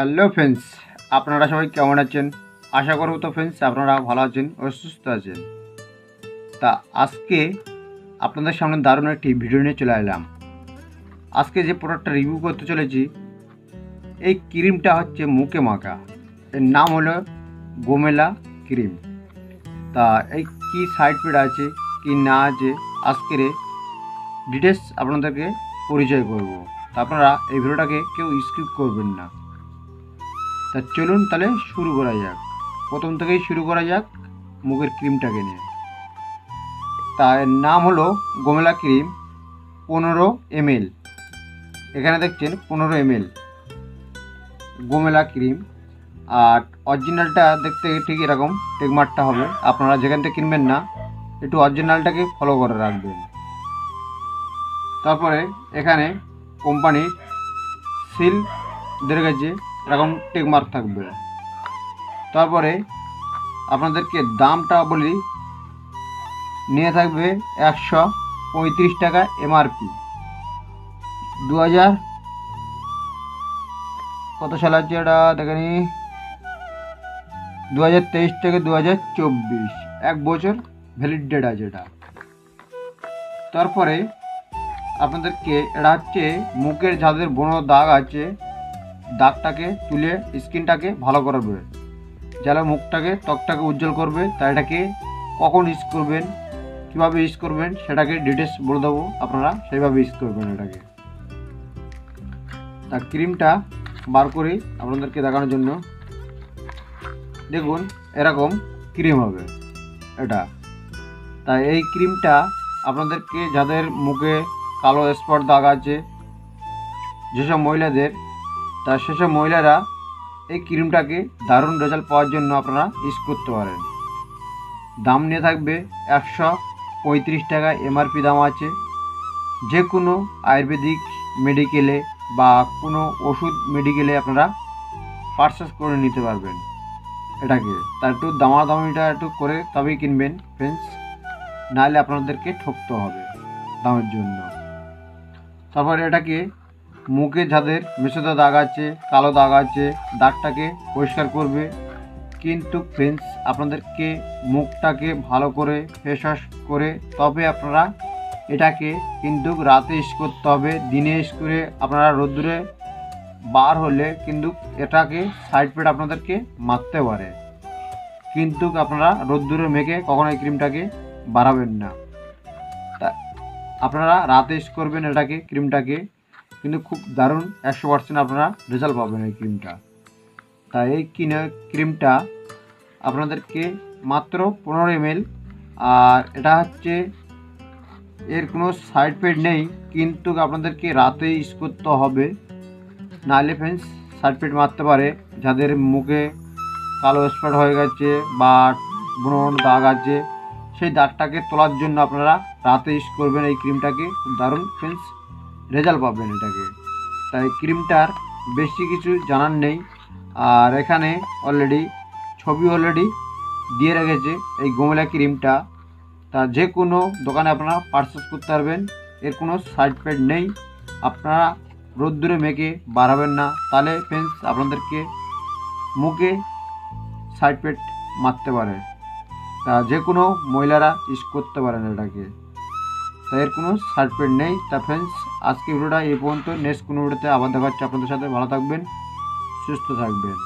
Hello friends, আপনারা সবাই কেমন আছেন? আশা করব তো ফ্রেন্ডস আপনারা ভালো আছেন ও সুস্থ আছেন। তা আজকে আপনাদের সামনে দারুণ একটি ভিডিও নিয়ে চলে এলাম। আজকে যে প্রোডাক্টটা রিভিউ করতে চলেছি, এই ক্রিমটা হচ্ছে মুখে মাখা। এর নাম হলো গোমেলা ক্রিম তা এই কী সাইড পেড আছে, কি না আছে, আজকের ডিটেলস আপনাদেরকে পরিচয় করব। তা আপনারা এই ভিডিওটাকে কেউ স্কিপ করবেন না। তা চলুন তাহলে শুরু করা যাক। প্রথম থেকেই শুরু করা যাক মুখের ক্রিমটাকে নিয়ে। তার নাম হলো গোমেলা ক্রিম পনেরো এমএল এখানে দেখছেন পনেরো এমএল গোমেলা ক্রিম। আর অরিজিনালটা দেখতে ঠিক এরকম, টেকমার্কটা হবে। আপনারা যেখান থেকে কিনবেন না, একটু অরিজিনালটাকে ফলো করে রাখবেন। তারপরে এখানে কোম্পানির সিল দের কাছে এরকম টেকমার্ক থাকবে। তারপরে আপনাদেরকে দামটা বলি, নিয়ে থাকবে একশো পঁয়ত্রিশ টাকা এমআরপি দু হাজার কত সাল আছে এটা দেখেনি দু হাজার তেইশ থেকে দু হাজার চব্বিশ। এক বছর ভ্যালিড ডেট আছে এটা। তারপরে আপনাদেরকে এটা হচ্ছে মুখের যাদের বড় দাগ আছে। দাগটাকে তুলে স্কিনটাকে ভালো করবে। যারা মুখটাকে, ত্বকটাকে উজ্জ্বল করবে। তাই এটাকে কখন ইউজ করবেন, কীভাবে ইউজ করবেন, সেটাকে ডিটেলস বলে দেবো। আপনারা সেইভাবে ইউজ করবেন এটাকে। তা ক্রিমটা বার করি আপনাদেরকে দেখানোর জন্য। দেখুন, এরকম ক্রিম হবে এটা। তা এই ক্রিমটা আপনাদেরকে যাদের মুখে কালো স্পট দাগ আছে, যেসব মহিলাদের তা সেসব মহিলারা এই ক্রিমটাকে দারুণ রেজাল্ট পাওয়ার জন্য আপনারা ইউজ করতে পারেন। দাম নিয়ে থাকবে একশো পঁয়ত্রিশ টাকা এমআরপি দাম আছে। যে কোনো আয়ুর্বেদিক মেডিকেলে বা কোনো ওষুধ মেডিকেলে আপনারা পারচেস করে নিতে পারবেন এটাকে। তার একটু দামাদামিটা একটু করে তবেই কিনবেন ফ্রেন্ডস নাহলে আপনাদেরকে ঠকতে হবে দামের জন্য। তারপরে এটাকে মুখে যাদের মেশোদা দাগ আছে, কালো দাগ আছে দাগটাকে পরিষ্কার করবে। কিন্তু ফ্রেন্ডস আপনাদেরকে মুখটাকে ভালো করে ফেস ওয়াশ করে, তবে আপনারা এটাকে কিন্তু রাতে ইস করতে হবে, দিনে ইউজ করে আপনারা রোদ্দুরে বার হলে কিন্তু এটাকে সাইড পেট আপনাদেরকে মারতে পারে। কিন্তু আপনারা রোদ্দুরে মেখে কখনো এই ক্রিমটাকে বাড়াবেন না। তা, আপনারা রাতে ইউজ করবেন এটাকে ক্রিমটাকে কিন্তু খুব দারুণ একশো পার্সেন্ট আপনারা রেজাল্ট পাবেন এই ক্রিমটা তাই এই কিনে ক্রিমটা আপনাদেরকে মাত্র পনেরো এমএল আর এটা হচ্ছে এর কোনো সাইড পেড নেই, কিন্তু আপনাদেরকে রাতে ইউজ করতে হবে। নাহলে ফ্রেন্ডস সাইড পেড মারতে পারে। যাদের মুখে কালো স্পট হয়ে গেছে বা ব্রণ দাগ আছে, সেই দাগটাকে তোলার জন্য আপনারা রাতে ইউজ করবেন এই ক্রিমটাকে দারুণ ফ্রেন্ডস রেজাল্ট পাবেন এটাকে। তাই ক্রিমটার বেশি কিছু জানার নেই। আর এখানে অলরেডি ছবি অলরেডি দিয়ে রেখেছে এই গোমলা ক্রিমটা। তা যে কোনো দোকানে আপনারা পারচেস করতে পারবেন। এর কোনো সাইড পেড নেই। আপনারা রোদ্দুরে মেখে বাড়াবেন না। তাহলে ফ্রেন্ডস আপনাদেরকে মুখে সাইড পেড মারতে পারে। তা যে কোনো মহিলারা ইউজ করতে পারেন এটাকে। এর কোনো সার্টিফিকেট নেই। তা ফ্রেন্ডস আজকে ভিডিওটা এই পর্যন্ত নেক্সট কোনো ভিডিওতে আবার দেখা হচ্ছে আপনাদের সাথে ভালো থাকবেন, সুস্থ থাকবেন।